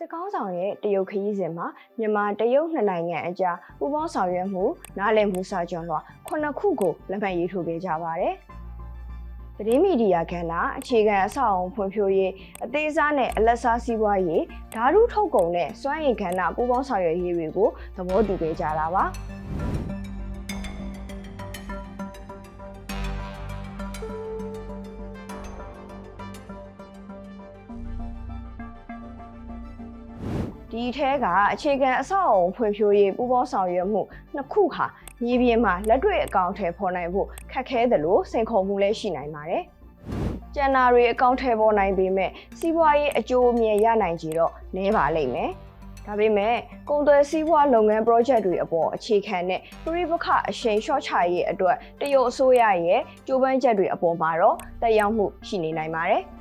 စစ်ကောင်းဆောင်ရဲ့တရုတ်ခရီးစဉ်မှာမြန်မာတရုတ်နှစ်နိုင်ငံအကြားပူးပေါင်းဆောင်ရွက်မှုနားလည်မှုစာချုပ်လွှာခုနှစ်ခုကိုလက်မှတ်ရေးထိုးခဲ့ကြပါတယ်။သတင်းမီဒီယာကဏ္ဍအခြေခံအဆောက်အအုံဖွံ့ဖြိုးရေးအသေးစားနဲ့အလက်စားစီးပွားရေးဓာတ်ထုထုတ်ကုန်နဲ့စွမ်းရည်ကဏ္ဍပူးပေါင်းဆောင်ရွက်ရေးတွေကိုသဘောတူခဲ့ကြတာပါ။ ဒီထဲကအခြေခံအဆောက်အအုံဖွံ့ဖြိုးရေးပူးပေါင်းဆောင်ရွက်မှုနှစ်ခုဟာမြေပြင်မှာလက်တွေ့အကောင့်ထဲပေါ်နိုင်ဖို့ခက်ခဲသလိုစိန်ခေါ်မှုလည်းရှိနိုင်ပါတယ်။ကျန်နာတွေအကောင့်ထဲပေါ်နိုင်ပေမဲ့စီးပွားရေးအကျိုးအမြတ်ရနိုင်ကြတော့နည်းပါလိမ့်မယ်။ဒါပေမဲ့ကုန်သွယ်စည်းပွားလုပ်ငန်း project တွေအပေါ်အခြေခံတဲ့ပြိပခအရှိန်လျှော့ချရေးအတွက်တရုတ်အစိုးရရဲ့ကြိုးပမ်းချက်တွေအပေါ်မှာတော့တက်ရောက်မှုရှိနေနိုင်ပါတယ်။